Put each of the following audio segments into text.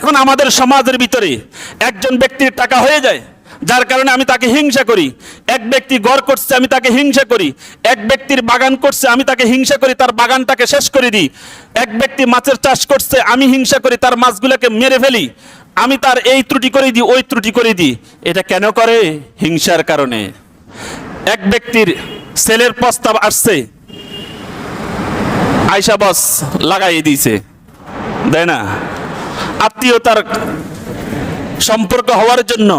এখন আমাদের সমাজের ভিতরে একজন ব্যক্তির টাকা হয়ে যায়, যার কারণে আমি তাকে হিংসা করি। এক ব্যক্তি গড় করছে, আমি তাকে হিংসা করি। এক ব্যক্তির বাগান করছে, আমি তাকে হিংসা করি, তার বাগানটাকে শেষ করে দিই। এক ব্যক্তি মাছের চাষ করছে, আমি হিংসা করি, তার মাছগুলোকে মেরে ফেলি। আমি তার এই ত্রুটি করে দিই, ওই ত্রুটি করে দিই। এটা কেন করে? হিংসার কারণে। এক ব্যক্তির ছেলের প্রস্তাব আসছে। আয়সা বস লাগাই দিয়েছে তাই না? আত্মীয়তার সম্পর্ক হওয়ার জন্য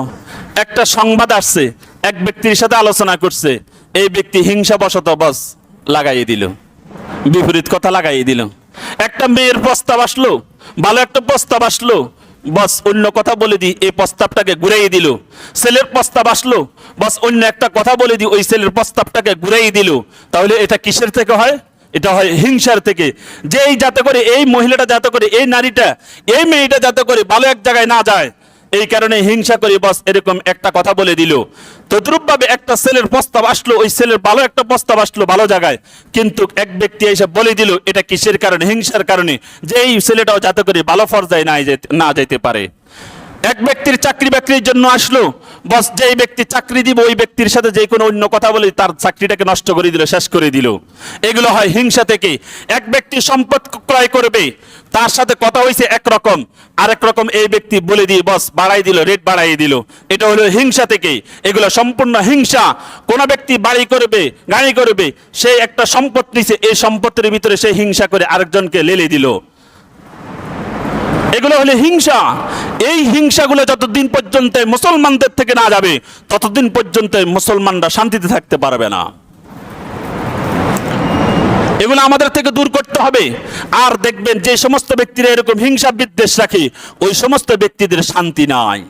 একটা সংবাদ আসছে, এক ব্যক্তির সাথে আলোচনা করছে, এই ব্যক্তি হিংসাবশত বস লাগাইয়ে দিল, বিপরীত কথা লাগাইয়ে দিল। একটা মেয়ের প্রস্তাব আসলো, ভালো একটা প্রস্তাব আসলো, বস অন্য কথা বলে দি, এই প্রস্তাবটাকে ঘুরাইয়ে দিল। ছেলের প্রস্তাব আসলো, বস অন্য একটা কথা বলে দি, ওই ছেলের প্রস্তাবটাকে ঘুরাইয়ে দিল। তাহলে এটা কিসের থেকে হয়? এটা হয় হিংসার থেকে। যে এই যাতে করে এই মহিলাটা যাতে করে, এই নারীটা, এই মেয়েটা যাতে করে ভালো এক জায়গায় না যায়, এই কারণে হিংসা করে বস এরকম একটা কথা বলে দিল। তদ্রুপ ভাবে একটা ছেলের প্রস্তাব আসলো, ওই ছেলের ভালো একটা প্রস্তাব আসলো ভালো জায়গায়। কিন্তু এক ব্যক্তি এসে বলে দিল, এটা কিসের কারণে? হিংসার কারণে। যে এই ছেলেটাও যাতে করে ভালো পর্যায়ে না যেতে না যেতে পারে। এক ব্যক্তির চাকরি বাকরির জন্য আসলো, বস যেই ব্যক্তি চাকরি দিব, ওই ব্যক্তির সাথে যে কোনো অন্য কথা বলে তার চাকরিটাকে নষ্ট করে দিল, শেষ করে দিল। এগুলো হয় হিংসা থেকে। এক ব্যক্তি সম্পদ ক্রয় করবে, তার সাথে কথা হয়েছে একরকম। আরেক রকম এই ব্যক্তি বলে দিয়ে, বস বাড়াই দিল রেট বাড়াই দিল। এটা হলো হিংসা থেকে। এগুলো সম্পূর্ণ হিংসা। কোন ব্যক্তি বাড়ি করবে, গাড়ি করবে, সে একটা সম্পদ নিছে, এই সম্পত্তির ভিতরে সে হিংসা করে আরেকজনকে লেলে দিল। এগুলো হলে হিংসা। এই হিংসাগুলো যতদিন পর্যন্ত মুসলমানদের থেকে না যাবে, ততদিন পর্যন্ত মুসলমানরা শান্তিতে থাকতে পারবে না। এগুলো আমাদের থেকে দূর করতে হবে। আর দেখবেন যে সমস্ত ব্যক্তিরা এরকম হিংসা বিদ্বেষ রাখে, ওই সমস্ত ব্যক্তিদের শান্তি নাই।